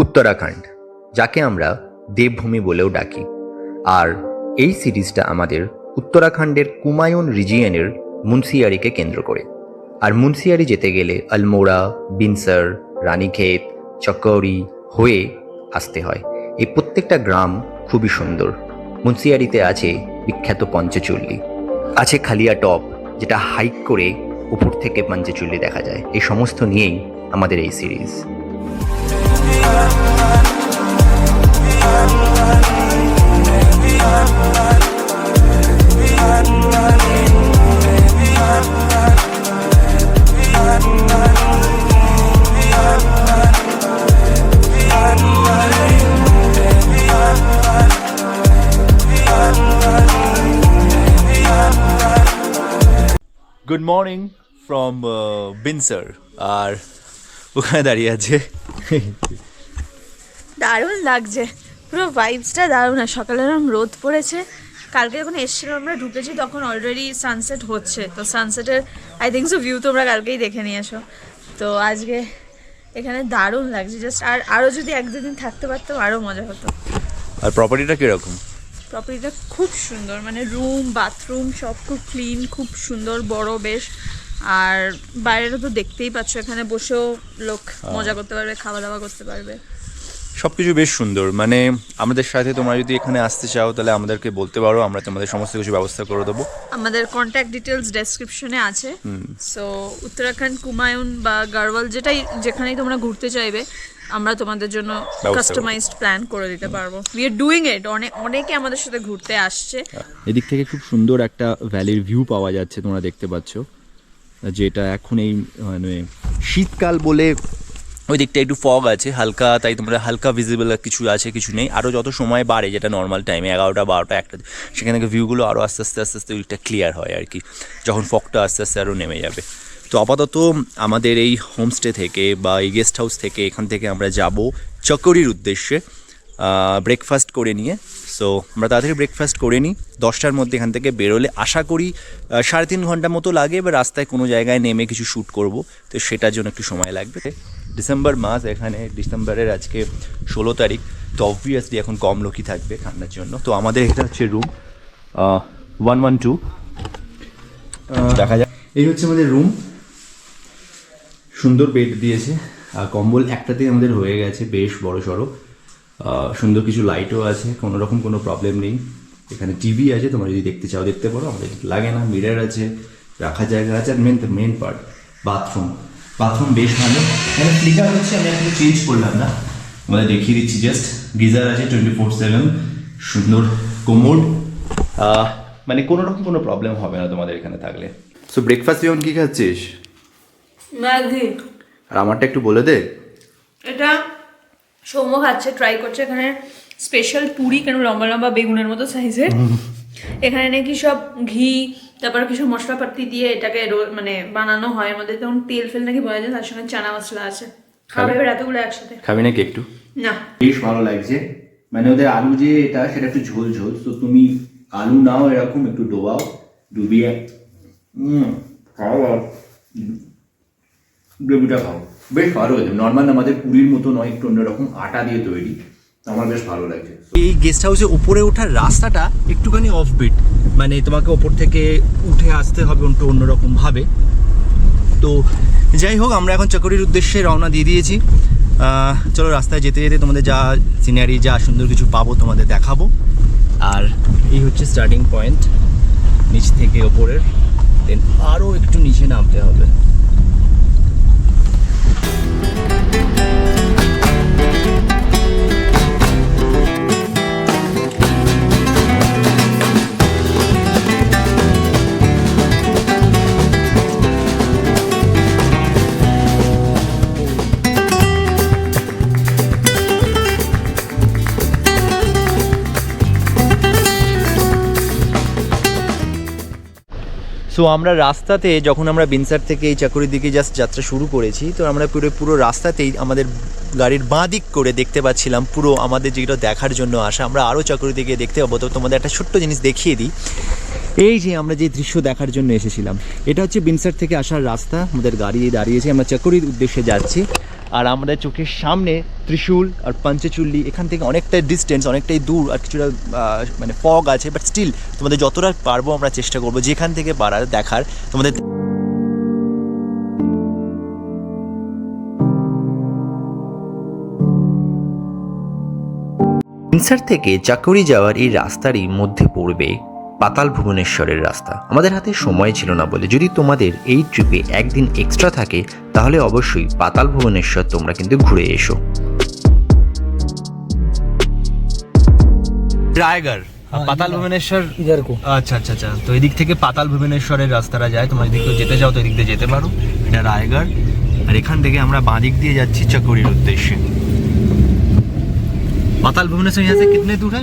উত্তরাখণ্ড, যাকে আমরা দেবভূমি বলেও ডাকি। আর এই সিরিজটা আমাদের উত্তরাখণ্ডের কুমায়ুন রিজিয়নের মুন্সিয়ারিকে কেন্দ্র করে। আর মুন্সিয়ারি যেতে গেলে আলমোড়া, বিনসার, রানীক্ষেত চকৌরি হয়ে আসতে হয়। এই প্রত্যেকটা গ্রাম খুবই সুন্দর। মুন্সিয়ারিতে আছে বিখ্যাত পঞ্চচুল্লি। আছে খালিয়া টপ, যেটা হাইক করে উপর থেকে পঞ্চচুল্লি দেখা যায়। এই সমস্ত নিয়েই আমাদের এই series. Good morning from Binsar আর ওখানে দাঁড়িয়ে আছে। দারুণ লাগছে। পুরো ভাইবসটা দারুণ আর সকালে এরকম রোদ পড়েছে। কালকে যখন এসেছিলাম আমরা ঢুকেছি তখন অলরেডি সানসেট হচ্ছে। তো সানসেটের আই থিঙ্ক সো ভিউ তোমরা কালকেই দেখে নিয়ে নিয়েছো তো আজকে এখানে দারুণ লাগছে। জাস্ট আর আরও যদি এক দুদিন থাকতে পারতাম আরও মজা হতো। আর প্রপার্টিটা কীরকম? প্রপার্টিটা খুব সুন্দর। মানে রুম বাথরুম সব খুব ক্লিন খুব সুন্দর বড় বেশ। আর বাইরেটা তো দেখতেই পাচ্ছ এখানে বসেও লোক মজা করতে পারবে খাওয়া দাওয়া করতে পারবে। সব কিছু বেশ সুন্দর। মানে আমাদের সাথে তোমরা যদি এখানে আসতে চাও তাহলে আমাদেরকে বলতে পারো আমরা তোমাদের সমস্ত কিছু ব্যবস্থা করে দেবো। আমাদের কন্ট্যাক্ট ডিটেলস ডেসক্রিপশনে আছে। সো উত্তরাখণ্ড কুমায়ুন বা গারওয়াল যেটাই যেখানেই তোমরা ঘুরতে চাইবে আমরা তোমাদের জন্য কাস্টমাইজড প্ল্যান করে দিতে পারব। উই আর ডুইং ইট অনেক অনেকে আমাদের সাথে ঘুরতে আসছে। এদিক থেকে খুব সুন্দর একটা ভ্যালির ভিউ পাওয়া যাচ্ছে তোমরা দেখতে পাচ্ছ। যেটা এখন এই মানে শীতকাল বলে ওই দিকটা একটু ফগ আছে, হালকা, তাই তোমরা হালকা ভিজিবল কিছু আছে, কিছু নেই। আরও যত সময় বাড়ে, যেটা নর্মাল টাইমে এগারোটা, বারোটা, একটা, সেখান থেকে ভিউগুলো আরও আস্তে আস্তে আস্তে আস্তে ওইটা ক্লিয়ার হয় আর কি। যখন ফগটা আস্তে আস্তে আরও নেমে যাবে। তো আপাতত আমাদের এই হোমস্টে থেকে বা এই গেস্ট হাউস থেকে এখান থেকে আমরা যাব চকরির উদ্দেশ্যে ব্রেকফাস্ট করে নিয়ে। সো আমরা তাড়াতাড়ি ব্রেকফাস্ট করে নিই। দশটার মধ্যে এখান থেকে বেরোলে আশা করি সাড়ে তিন ঘণ্টা মতো লাগে, বা রাস্তায় কোনো জায়গায় নেমে কিছু শ্যুট করব। তো সেটার জন্য একটু সময় লাগবে। ডিসেম্বর মাস এখানে ডিসেম্বরের আজকে ষোলো তারিখ। তো অবভিয়াসলি এখন কম লোকই থাকবে ঠান্ডার জন্য। তো আমাদের এটা হচ্ছে রুম ওয়ান ওয়ান টু দেখা যাক। এই হচ্ছে আমাদের রুম সুন্দর বেড দিয়েছে। আর কম্বল একটাতেই আমাদের হয়ে গেছে বেশ বড় সড়ো। সুন্দর কিছু লাইটও আছে কোনো রকম কোনো প্রবলেম নেই। এখানে টিভি আছে তোমরা যদি দেখতে চাও দেখতে পারো। আমাদের লাগে না মিরার আছে রাখার জায়গা আছে আর main main part bathroom bathroom বেশ ভালো। এখানে ফ্লিকার হচ্ছে আমি এখন চেঞ্জ করলাম না। আমাদের দেখিয়ে দিচ্ছি জাস্ট গিজার আছে টোয়েন্টি ফোর সেভেন সুন্দর কোমোড মানে কোনো রকম কোনো প্রবলেম হবে না তোমাদের এখানে থাকলে। সো ব্রেকফাস্ট যেমন কী খাচ্ছিস? ম্যাগি। আর আমারটা একটু বলে দে। এটা সৌম্য খাচ্ছে ট্রাই করছে। এখানে স্পেশাল পুরি কেন লম্বা লম্বা বেগুনের মতো সাইজের এখানে নাকি সব ঘি তারপর কিছু মশলাপাতি দিয়ে এটাকে মানে বানানো হয়। আমাদের তখন তেল ফেল নাকি বোঝা যায় তার সঙ্গে চানা মশলা আছে। খাবে? এবার এতগুলো একসাথে। খাবি নাকি একটু? না। বেশ ভালো লাগছে। মানে ওদের আলু যে এটা সেটা একটু ঝোল ঝোল। তো তুমি আলু নাও এরকম একটু ডোবাও ডুবিয়ে। হুম খাও আর গ্রেভিটা খাও। বেশ ভালো হয়েছে। নর্মাল আমাদের পুরীর মতো নয় একটু অন্যরকম আটা দিয়ে তৈরি। আমার বেশ ভালো লাগছে এই গেস্ট হাউসে উপরে ওঠার রাস্তাটা একটুখানি অফবিট মানে তোমাকে ওপর থেকে উঠে আসতে হবে একটু অন্যরকম ভাবে। তো যাই হোক, আমরা এখন চকরির উদ্দেশ্যে রওনা দিয়ে দিয়েছি। চলো রাস্তায় যেতে যেতে তোমাদের যা সিনারি যা সুন্দর কিছু পাবো তোমাদের দেখাবো। আর এই হচ্ছে স্টার্টিং পয়েন্ট নিচ থেকে ওপরের। দেন আরও একটু নিচে নামতে হবে। সো আমরা রাস্তাতে যখন আমরা বিনসার থেকে এই চাকুরির দিকে জাস্ট যাত্রা শুরু করেছি, তো আমরা পুরো পুরো রাস্তাতেই আমাদের গাড়ির বাঁ দিক করে দেখতে পাচ্ছিলাম পুরো আমাদের যেটা দেখার জন্য আসা। আমরা আরও চাকুরি দিকে দেখতে পাবো। তো তোমাদের একটা ছোট্ট জিনিস দেখিয়ে দিই। এই যে আমরা যে দৃশ্য দেখার জন্য এসেছিলাম, এটা হচ্ছে বিনসার থেকে আসার রাস্তা। আমাদের গাড়ি দাঁড়িয়েছে, আমরা চাকুরির উদ্দেশ্যে যাচ্ছি। আর আমাদের চোখের সামনে ত্রিশূল আর পঞ্চচুল্লি, এখান থেকে অনেকটাই ডিস্টেন্স অনেকটাই দূর আর কিছুটা মানে ফগ আছে বাট স্টিল তোমাদের যতটা পারব আমরা চেষ্টা করব যেখান থেকে পারার দেখার তোমাদের ইনসার থেকে চাকুরি যাওয়ার এই রাস্তারই মধ্যে পড়বে পাতাল ভুবনেশ্বরের রাস্তা আমাদের হাতে সময় ছিল না বলে যদি তোমাদের এই ট্রিপে একদিন এক্সট্রা থাকে তাহলে অবশ্যই পাতাল ভুবনেশ্বর তোমরা কিন্তু ঘুরে এসো রায়গড় পাতাল ভুবনেশ্বর इधर को আচ্ছা আচ্ছা আচ্ছা তো এদিক থেকে পাতাল ভুবনেশ্বরের রাস্তাটা যায় তোমরা যদি কেউ যেতে চাও তো এদিক দিয়ে যেতে পারো এটা রায়গড় আর এখান থেকে আমরা বাঁ দিক দিয়ে যাচ্ছি চকরির উদ্দেশ্যে পাতাল ভুবনেশ্বর यहाँ से कितने दूर है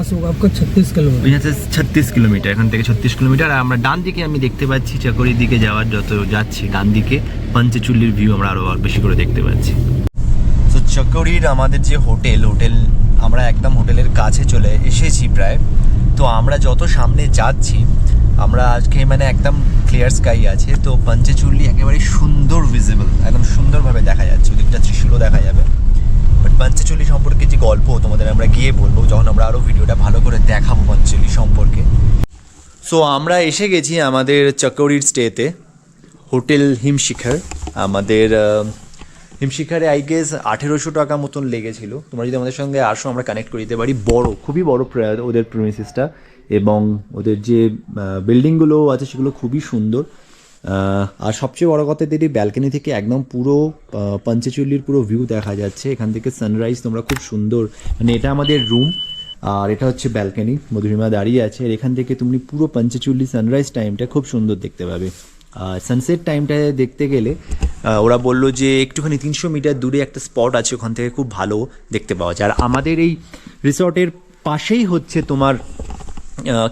यहाँ से होगा आपका छत्तीस किलोमीटर यहाँ से ছত্রিশ কিলোমিটার এখান থেকে ছত্রিশ কিলোমিটার আর আমরা ডান দিকে আমি দেখতে পাচ্ছি চকরির দিকে যাওয়ার যত যাচ্ছি ডান দিকে পঞ্চচুল্লির ভিউ আমরা আরও বেশি করে দেখতে পাচ্ছি তো চকরির আমাদের যে হোটেল হোটেল আমরা একদম হোটেলের কাছে চলে এসেছি প্রায় তো আমরা যত সামনে যাচ্ছি আমরা আজকে মানে একদম ক্লিয়ার স্কাই আছে তো পঞ্চচুল্লি একেবারে সুন্দর ভিজিবল একদম সুন্দরভাবে দেখা যাচ্ছে ওদিকটা ত্রিশূলও দেখা যাবে বাট পঞ্চচল্লি সম্পর্কে যে গল্প তোমাদের আমরা গিয়ে বলব, যখন আমরা আরও ভিডিওটা ভালো করে দেখাবো পঞ্চচল্লি সম্পর্কে। সো আমরা এসে গেছি আমাদের চকরির স্টেতে, হোটেল হিমশিখর। আমাদের হিমশিখরে আই গেস আঠেরোশো টাকা মতন লেগেছিল। তোমরা যদি আমাদের সঙ্গে আসো, আমরা কানেক্ট করে দিতে পারি। বড়, খুবই বড় ওদের প্রেমিসিসটা এবং ওদের যে বিল্ডিংগুলো আছে সেগুলো খুবই সুন্দর। আর সবচেয়ে বড় কথা এদের ব্যালকনি থেকে একদম পুরো পঞ্চচল্লির পুরো ভিউ দেখা যাচ্ছে। এখান থেকে সানরাইজ তোমরা খুব সুন্দর মানে এটা আমাদের রুম আর এটা হচ্ছে ব্যালকনি মধুরিমা দাঁড়িয়ে আছে। আর এখান থেকে তুমি পুরো পঞ্চচল্লি সানরাইজ টাইমটা খুব সুন্দর দেখতে পাবে। আর সানসেট টাইমটা দেখতে গেলে ওরা বলল যে একটুখানি তিনশো মিটার দূরে একটা স্পট আছে, ওখান থেকে খুব ভালো দেখতে পাওয়া যায়। আর আমাদের এই রিসর্টের পাশেই হচ্ছে তোমার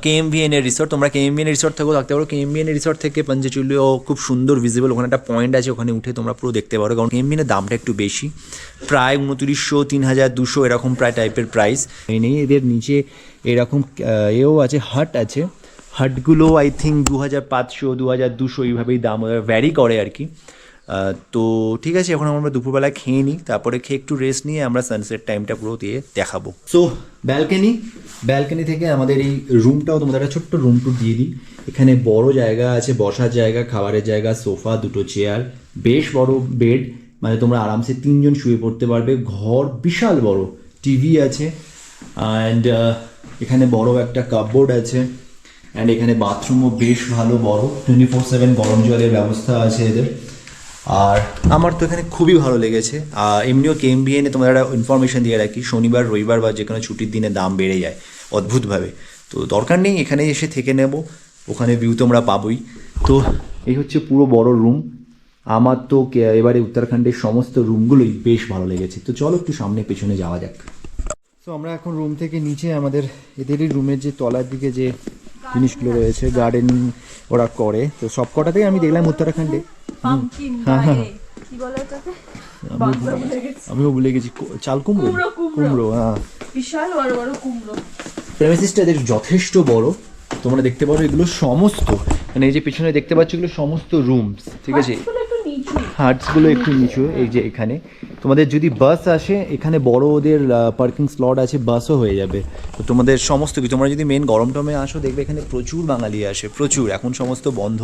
কেএমভিএন এর রিসর্ট তোমরা কেএমভিএন এর রিসর্ট থেকেও থাকতে পারো। কেএমভিএন এর রিসর্ট থেকে পঞ্চচুলিও খুব সুন্দর ভিজিবল ওখানে একটা পয়েন্ট আছে, ওখানে উঠে তোমরা পুরো দেখতে পারো। কারণ কে কেএমভিএন এর দামটা একটু বেশি। প্রায় উনত্রিশশো তিন হাজার দুশো, এরকম প্রায় টাইপের প্রাইস নেই, এদের নিচে এরকম এও আছে হাট আছে। হাটগুলো আই থিঙ্ক দু হাজার পাঁচশো দু হাজার দুশো, এইভাবেই দাম ভ্যারি করে আর কি। তো ঠিক আছে, এখন আমরা দুপুরবেলা খেয়ে নিই, তারপরে খেয়ে একটু রেস্ট নিয়ে আমরা সানসেট টাইমটা পুরো দিয়ে দেখাবো। সো ব্যালকনি ব্যালকনি থেকে আমাদের এই রুমটাও তোমাদের একটা ছোট্ট রুম টুর দিয়ে দিই। এখানে বড় জায়গা আছে, বসার জায়গা, খাবারের জায়গা, সোফা, দুটো চেয়ার বেশ বড় বেড মানে তোমরা আরামসে তিনজন শুয়ে পড়তে পারবে। ঘর বিশাল বড় টিভি আছে অ্যান্ড এখানে বড় একটা কাপবোর্ড আছে অ্যান্ড এখানে বাথরুমও বেশ ভালো বড়। টোয়েন্টি ফোর সেভেন গরম জলের ব্যবস্থা আছে এদের। আর আমার তো এখানে খুবই ভালো লেগেছে। এমনিও কেএমবিএনে তোমাদের একটা ইনফরমেশন দিয়ে রাখি, শনিবার, রবিবার বা যে কোনো ছুটির দিনে দাম বেড়ে যায় অদ্ভুতভাবে। তো দরকার নেই, এখানে এসে থেকে নেব, ওখানে ভিউ তোমরা পাবোই। তো এই হচ্ছে পুরো বড় রুম আমার তো এবারে উত্তরাখণ্ডের সমস্ত রুমগুলোই বেশ ভালো লেগেছে। তো চলো একটু সামনে পেছনে যাওয়া যাক। তো আমরা এখন রুম থেকে নিচে আমাদের এদেরই রুমের যে তলার দিকে যে জিনিসগুলো রয়েছে গার্ডেনিং ওরা করে। তো সব কটাতেই আমি দেখলাম উত্তরাখণ্ডে। পাম্পকিন হ্যাঁ, হ্যাঁ, কি বলে ওটাকে? আমিও ভুলে গেছি। চাল কুমড়ো? কুমড়ো, কুমড়ো। কুমড়ো হ্যাঁ। বিশাল বড় বড় কুমড়ো। প্রেমিসিসটা এদের যথেষ্ট বড়। তোমরা দেখতে পারো এগুলো সমস্ত। মানে এই যে পিছনে দেখতে পাচ্ছ এগুলো সমস্ত রুমস ঠিক আছে? হার্টসগুলো একটু নিচু, এই যে এখানে। তোমাদের যদি বাস আসে, এখানে বড় ওদের পার্কিং স্লট আছে বাসও হয়ে যাবে। তো তোমাদের সমস্ত কিছু, তোমরা যদি মেন গরম টমে আসো, দেখবে এখানে প্রচুর বাঙালি আসে, প্রচুর। এখন সমস্ত বন্ধ,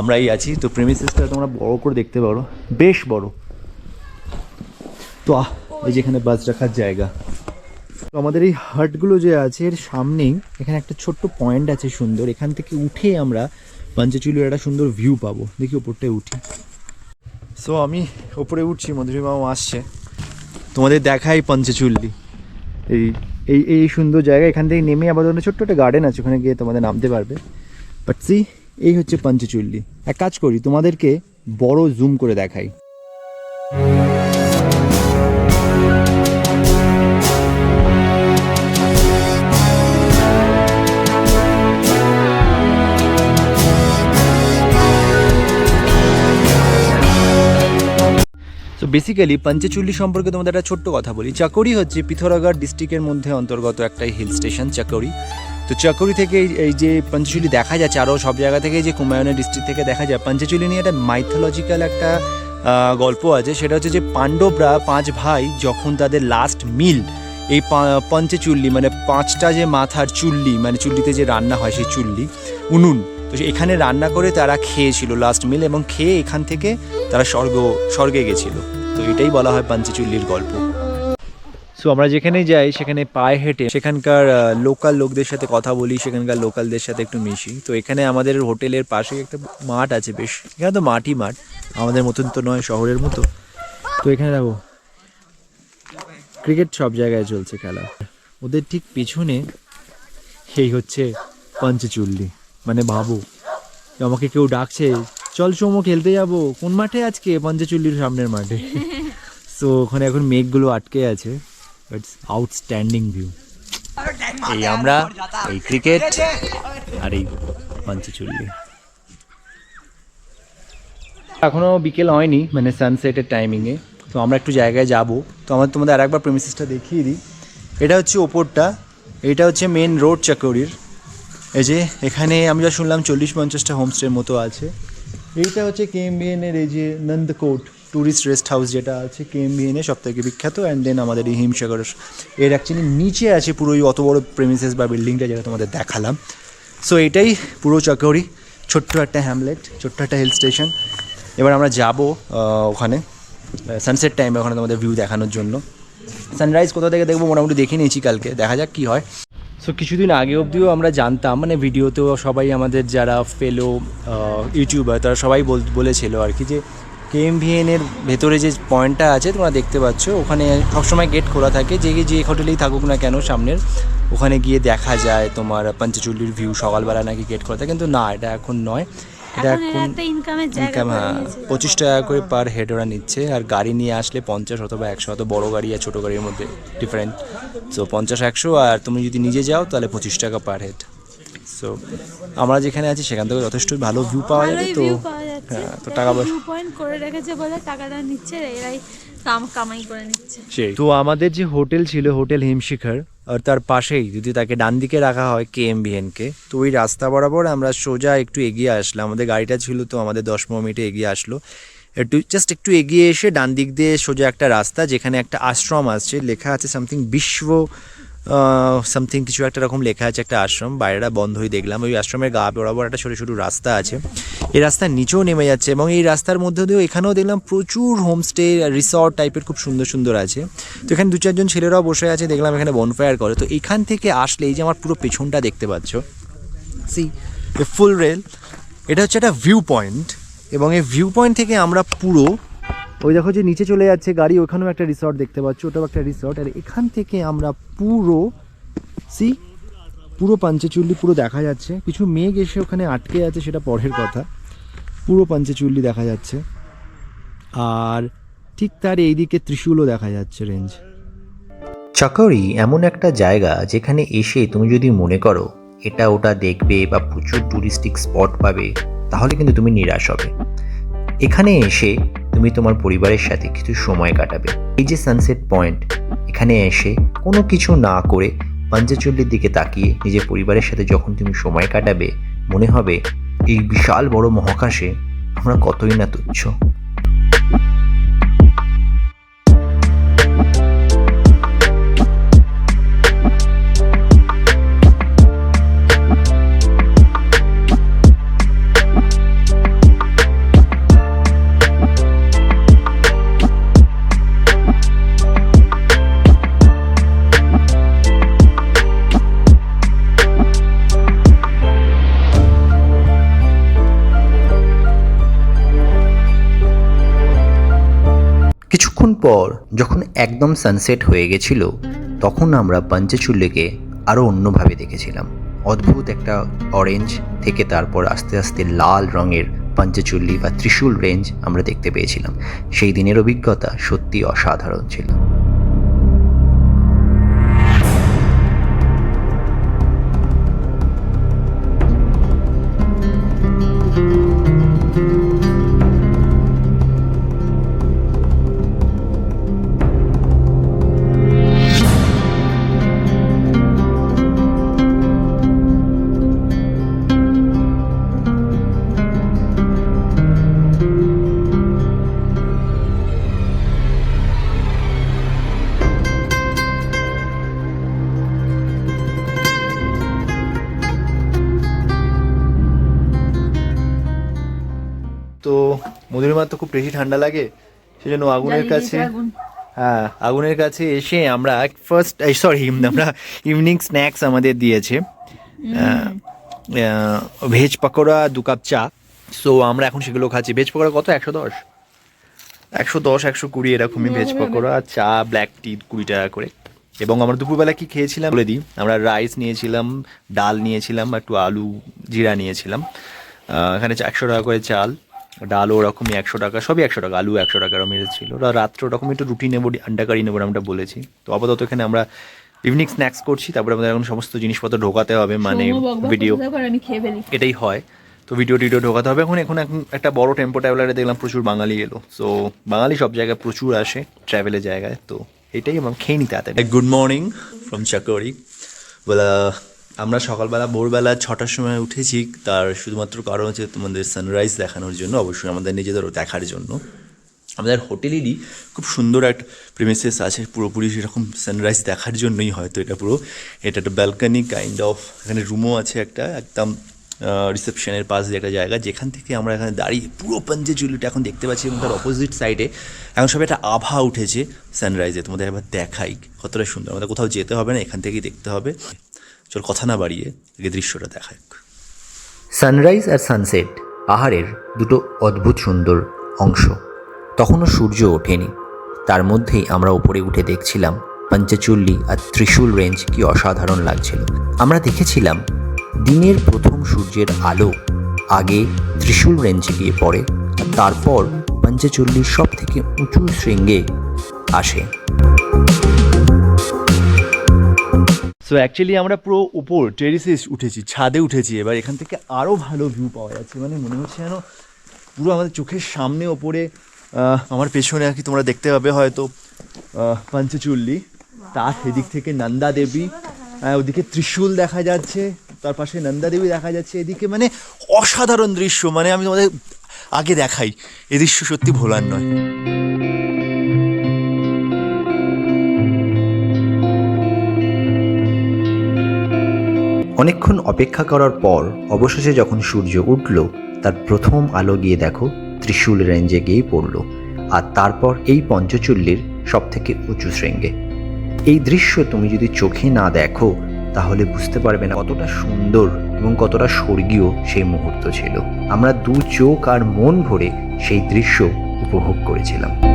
আমরাই আছি। তো প্রেমিসিসটা তোমরা বড় করে দেখতে পারো। বেশ বড়। তো এই যে এখানে বাস রাখার জায়গা। তো আমাদের এই হাটগুলো যে আছে, এর সামনেই এখানে একটা ছোট্ট পয়েন্ট আছে সুন্দর। এখান থেকে উঠে আমরা পঞ্চচুলির একটা সুন্দর ভিউ পাবো। দেখি ওপরটায় উঠি। সো আমি ওপরে উঠছি মধুরী মধুরিমাও আসছে। তোমাদের দেখাই পঞ্চচুল্লি। এই এই এই সুন্দর জায়গা, এখান থেকে নেমে আবার ওখানে ছোট্ট একটা গার্ডেন আছে, ওখানে গিয়ে তোমাদের নামতে পারবে। বাট সি এই হচ্ছে পঞ্চচুল্লি। এক কাজ করি, তোমাদেরকে বড় জুম করে দেখাই। সো বেসিক্যালি পঞ্চচুল্লি সম্পর্কে তোমাদের একটা ছোট্ট কথা বলি। চাকরি হচ্ছে পিথোরাগড় ডিস্ট্রিক্টের মধ্যে অন্তর্গত একটা হিল স্টেশন চাকরি। তো চাকরি থেকে এই- যে পঞ্চচুলি দেখা যাচ্ছে আরও সব জায়গা থেকে যে কুমায়ুনের ডিস্ট্রিক্ট থেকে দেখা যায় পঞ্চচুলি নিয়ে একটা মাইথোলজিক্যাল একটা গল্প আছে। সেটা হচ্ছে যে পাণ্ডবরা পাঁচ ভাই যখন তাদের লাস্ট মিল এই পঞ্চচুল্লি মানে পাঁচটা যে মাথার চুল্লি মানে চুল্লিতে যে রান্না হয় সেই চুল্লি, উনুন তো এখানে রান্না করে তারা খেয়েছিল লাস্ট মিল এবং খেয়ে এখান থেকে তারা স্বর্গ, স্বর্গে গেছিল। তো এটাই বলা হয় পঞ্চচুল্লির গল্প। সো আমরা যেখানেই যাই, সেখানে পায়ে হেঁটে সেখানকার লোকাল লোকদের সাথে কথা বলি, সেখানকার লোকালদের সাথে একটু মিশি। তো এখানে আমাদের হোটেলের পাশে একটা মাঠ আছে বেশ। এখানে তো মাঠই মাঠ, আমাদের মতন তো নয়, শহরের মতো। তো এখানে দেখো ক্রিকেট সব জায়গায় চলছে খেলা। ওদের ঠিক পিছনে সেই হচ্ছে পঞ্চচুল্লি। মানে ভাবো। আমাকে কেউ ডাকছে চল চমো খেলতে যাব। কোন মাঠে আজকে? পঞ্চচুল্লির সামনের মাঠে। সো ওখানে এখন মেঘগুলো আটকে আছে বাট আউটস্ট্যান্ডিং ভিউ এই আমরা এই ক্রিকেট আর এই পঞ্চচুল্লি। এখনও বিকেল হয়নি মানে সানসেটের টাইমিংয়ে তো আমরা একটু জায়গায় যাব। তো আমার তোমাদের আর একবার প্রেমিসিসটা দেখিয়ে দিই। এটা হচ্ছে ওপরটা এটা হচ্ছে মেন রোড চাকরির। এই যে, এখানে আমি যা শুনলাম, চল্লিশ পঞ্চাশটা হোমস্টের মতো আছে। এইটা হচ্ছে কেএমবিএনের এই যে নন্দকোট ট্যুরিস্ট রেস্ট হাউস যেটা আছে কেএমবিএনে সব থেকে বিখ্যাত অ্যান্ড দেন আমাদের এই হিমসাগর। এর অ্যাকচুয়ালি নিচে আছে পুরো ওই অত বড় প্রেমিসেস বা বিল্ডিংটা যেটা তোমাদের দেখালাম। সো এটাই পুরো চকরি, ছোট্ট একটা হ্যামলেট ছোট্ট একটা হিল স্টেশন এবার আমরা যাব ওখানে সানসেট টাইমে ওখানে তোমাদের ভিউ দেখানোর জন্য। সানরাইজ কোথা থেকে দেখব মোটামুটি দেখে নিয়েছি কালকে, দেখা যাক কী হয়। সো কিছুদিন আগে অবধিও আমরা জানতাম মানে ভিডিওতেও সবাই আমাদের যারা ফেলো ইউটিউবার তারা সবাই বল- বলেছিল আর কি যে কেএমভিএনের ভেতরে যে পয়েন্টটা আছে, তোমরা দেখতে পাচ্ছ, ওখানে সবসময় গেট খোলা থাকে, যে যে হোটেলেই থাকুক না কেন সামনের, ওখানে গিয়ে দেখা যায় তোমার পঞ্চচল্লির ভিউ সকালবেলা নাকি গেট খোলা থাকে, কিন্তু না, এটা এখন নয়। এখন একটা ইনকামের জায়গা হ্যাঁ পঁচিশ টাকা করে পার হেড ওরা নিচ্ছে আর গাড়ি নিয়ে আসলে পঞ্চাশ অথবা একশো অত বড় গাড়ি আর ছোটো গাড়ির মধ্যে ডিফারেন্ট সো পঞ্চাশ একশো আর তুমি যদি নিজে যাও তাহলে পঁচিশ টাকা পার হেড সো আমরা যেখানে আছি সেখান থেকে যথেষ্ট ভালো ভিউ পাওয়া যাবে তো হ্যাঁ তো টাকা পয়সা পয়েন্ট করে রেখেছে বলে টাকাটা নিচ্ছে এরাই কামাই করে নিচ্ছে। তো আমাদের যে হোটেল ছিল হোটেল হিমশিখর আর তার পাশেই যদি তাকে ডান দিকে রাখা হয় কে এম কে তো ওই রাস্তা বরাবর আমরা সোজা একটু এগিয়ে আসলাম। আমাদের গাড়িটা ছিল তো আমাদের দশ পনেরো মিনিটে এগিয়ে আসলো। একটু জাস্ট একটু এগিয়ে এসে ডান দিক দিয়ে সোজা একটা রাস্তা যেখানে একটা আশ্রম আসছে লেখা আছে সামথিং বিশ্ব সামথিং কিছু একটা রকম লেখা আছে, একটা আশ্রম। বাইরেটা বন্ধই দেখলাম। ওই আশ্রমের গা বরাবর একটা ছোটো ছোটো রাস্তা আছে। এই রাস্তার নিচেও নেমে যাচ্ছে এবং এই রাস্তার মধ্যে দিয়েও এখানেও দেখলাম প্রচুর হোমস্টে রিসর্ট টাইপের খুব সুন্দর সুন্দর আছে। তো এখানে দু চারজন ছেলেরাও বসে আছে, দেখলাম এখানে বনফায়ার করে। তো এখান থেকে আসলে এই যে আমার পুরো পেছনটা দেখতে পাচ্ছ সি ফুল রেল এটা হচ্ছে একটা ভিউ পয়েন্ট এবং এই ভিউ পয়েন্ট থেকে আমরা পুরো ওই দেখো যে নিচে চলে যাচ্ছে গাড়ি, ওখানেও একটা রিসর্ট দেখতে পাচ্ছ, ওটাও একটা রিসর্ট আর এখান থেকে আমরা পুরো সি পুরো পাঞ্চেচুল্লি পুরো দেখা যাচ্ছে। কিছু মেঘ এসে ওখানে আটকে আছে, সেটা পরের কথা। পুরো পাঞ্চেচুল্লি দেখা যাচ্ছে। আর ঠিক তার এইদিকে ত্রিশূলও দেখা যাচ্ছে রেঞ্জ চাকরি এমন একটা জায়গা যেখানে এসে তুমি যদি মনে করো এটা ওটা দেখবে বা প্রচুর টুরিস্টিক স্পট পাবে, তাহলে কিন্তু তুমি নিরাশ হবে। এখানে এসে তুমি তোমার পরিবারের সাথে কিছু সময় কাটাবে। এই যে সানসেট পয়েন্ট এখানে এসে কোনো কিছু না করে পাঞ্জাচল্লির দিকে তাকিয়ে নিজের পরিবারের সাথে যখন তুমি সময় কাটাবে, মনে হবে, এই বিশাল বড় মহাকাশে আমরা কতই না তুচ্ছ। পর যখন একদম সানসেট হয়ে গেছিল, তখন আমরা পঞ্চচুল্লিকে আরও অন্যভাবে দেখেছিলাম। অদ্ভুত একটা অরেঞ্জ থেকে তারপর আস্তে আস্তে লাল রঙের পঞ্চচুল্লি বা ত্রিশূল রেঞ্জ আমরা দেখতে পেয়েছিলাম। সেই দিনের অভিজ্ঞতা সত্যি অসাধারণ ছিল। মধুরিমার তো খুব বেশি ঠান্ডা লাগে সেজন্য আগুনের কাছে হ্যাঁ আগুনের কাছে এসে আমরা ফার্স্ট সরি আমরা ইভিনিং স্ন্যাক্স আমাদের দিয়েছে। ভেজ পকোড়া দু কাপ চা। সো আমরা এখন সেগুলো খাচ্ছি। ভেজ পকোড়া কত? একশো দশ। একশো দশ একশো কুড়ি এরকমই ভেজ পকোড়া চা ব্ল্যাক টি কুড়ি টাকা করে। এবং আমরা দুপুরবেলা কি খেয়েছিলাম বলে দিই? আমরা রাইস নিয়েছিলাম ডাল নিয়েছিলাম একটু আলু জিরা নিয়েছিলাম। এখানে একশো টাকা করে চাল। ডালও ওরকমই একশো টাকা সবই একশো টাকা আলু একশো টাকারও মেরেছিল রাত্রে ওরকম একটু রুটি নেব আন্ডা কারি নেব আমরা বলেছি। তো আপাতত এখানে আমরা ইভিনিং স্ন্যাক্স করছি তারপরে আমাদের এখন সমস্ত জিনিসপত্র ঢোকাতে হবে মানে ভিডিও এটাই হয়। তো ভিডিও টিডিও ঢোকাতে হবে। এখন এখন এখন একটা বড় টেম্পো ট্রাভেলারে দেখলাম প্রচুর বাঙালি এলো। সো বাঙালি সব জায়গায় প্রচুর আসে ট্রাভেলের জায়গায়। তো এটাই আমরা খেয়ে নিতে তাড়াতাড়ি। গুড মর্নিং ফ্রম চাকরি বলা আমরা সকালবেলা, ভোরবেলা ছটার সময় উঠেছি। তার শুধুমাত্র কারণ হচ্ছে তোমাদের সানরাইজ দেখানোর জন্য, অবশ্যই আমাদের নিজেদেরও দেখার জন্য। আমাদের হোটেলেরই খুব সুন্দর একটা প্রিমিসেস আছে। পুরোপুরি সেরকম সানরাইজ দেখার জন্যই হয়তো এটা পুরো। এটা একটা ব্যালকানি কাইন্ড অফ এখানে রুমও আছে একটা, একদম রিসেপশনের পাশ দিয়ে একটা জায়গা। যেখান থেকে আমরা এখানে দাঁড়িয়ে পুরো পঞ্চেচুলিটা এখন দেখতে পাচ্ছি এবং তার অপোজিট সাইডে এখন সব একটা আভা উঠেছে সানরাইজে তোমাদের একবার দেখাই কতটা সুন্দর। আমাদের কোথাও যেতে হবে না, এখান থেকেই দেখতে হবে। চল কথা না বাড়িয়ে আগে দৃশ্যটা দেখাই সানরাইজ আর সানসেট, পাহাড়ের দুটো অদ্ভুত সুন্দর অংশ। তখনও সূর্য ওঠেনি। তার মধ্যেই আমরা উপরে উঠে দেখছিলাম পঞ্চচুল্লি আর ত্রিশূল রেঞ্জ কি অসাধারণ লাগছিল। আমরা দেখেছিলাম দিনের প্রথম সূর্যের আলো আগে ত্রিশূল রেঞ্জে গিয়ে পড়ে তারপর পঞ্চচুল্লির সব থেকে উঁচু শৃঙ্গে আসে। সো অ্যাকচুয়ালি আমরা পুরো উপর টেরিসে উঠেছি ছাদে উঠেছি। এবার এখান থেকে আরও ভালো ভিউ পাওয়া যাচ্ছে। মানে মনে হচ্ছে যেন পুরো আমাদের চোখের সামনে ওপরে আমার পেছনে আর কি তোমরা দেখতে পাবে হয়তো পঞ্চচুল্লি তার এদিক থেকে নন্দা দেবী ওদিকে ত্রিশূল দেখা যাচ্ছে তার পাশে নন্দা দেবী দেখা যাচ্ছে। এদিকে মানে অসাধারণ দৃশ্য। মানে আমি তোমাদের আগে দেখাই। এ দৃশ্য সত্যি ভোলার নয়। অনেকক্ষণ অপেক্ষা করার পর অবশেষে যখন সূর্য উঠল, তার প্রথম আলো গিয়ে দেখো ত্রিশূল রেঞ্জে গিয়ে পড়ল, আর তারপর এই পঞ্চচুল্লির সব থেকে উঁচু শৃঙ্গে। এই দৃশ্য তুমি যদি চোখে না দেখো, তাহলে বুঝতে পারবে না কতটা সুন্দর এবং কতটা স্বর্গীয় সেই মুহূর্ত ছিল। আমরা দু চোখ আর মন ভরে সেই দৃশ্য উপভোগ করেছিলাম।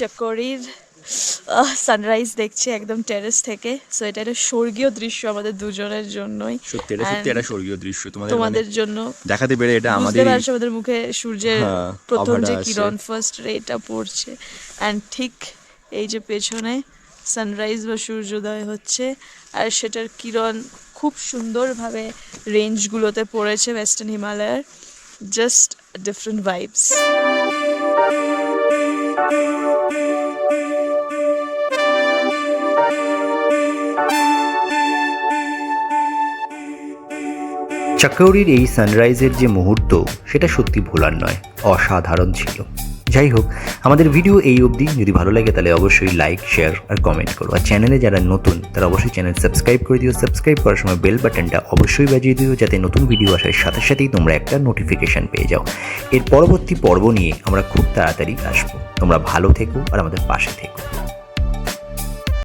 চকরির সানরাইজ দেখছি একদম টেরেস থেকে। সো এটা একটা স্বর্গীয় দৃশ্য আমাদের দুজনের জন্যই। সত্যি এটা সত্যি একটা স্বর্গীয় দৃশ্য। তোমাদের তোমাদের মানে জন্য দেখাতে পেরে এটা বুঝতে আমাদের পারছ আমাদের মুখে সূর্যের হ্যাঁ, প্রথম যে কিরণ ফার্স্ট রেটা পড়ছে। অ্যান্ড ঠিক এই যে পেছনে সানরাইজ বা সূর্যোদয় হচ্ছে আর সেটার কিরণ খুব সুন্দরভাবে রেঞ্জগুলোতে পড়েছে ওয়েস্টার্ন হিমালয়ের জাস্ট ডিফারেন্ট ভাইবস চাকৌরির এই সানরাইজের যে মুহূর্ত, সেটা সত্যি ভোলার নয়, অসাধারণ ছিল। যাই হোক, আমাদের ভিডিও এই অবধি। যদি ভালো লাগে, তাহলে অবশ্যই লাইক শেয়ার আর কমেন্ট করো। আর চ্যানেলে যারা নতুন, তারা অবশ্যই চ্যানেল সাবস্ক্রাইব করে দিও। সাবস্ক্রাইব করার সময় বেল বাটনটা অবশ্যই বাজিয়ে দিও, যাতে নতুন ভিডিও আসার সাথে সাথেই তোমরা একটা নোটিফিকেশন পেয়ে যাও। এর পরবর্তী পর্ব নিয়ে আমরা খুব তাড়াতাড়ি আসব। তোমরা ভালো থেকো আর আমাদের পাশে থেকো।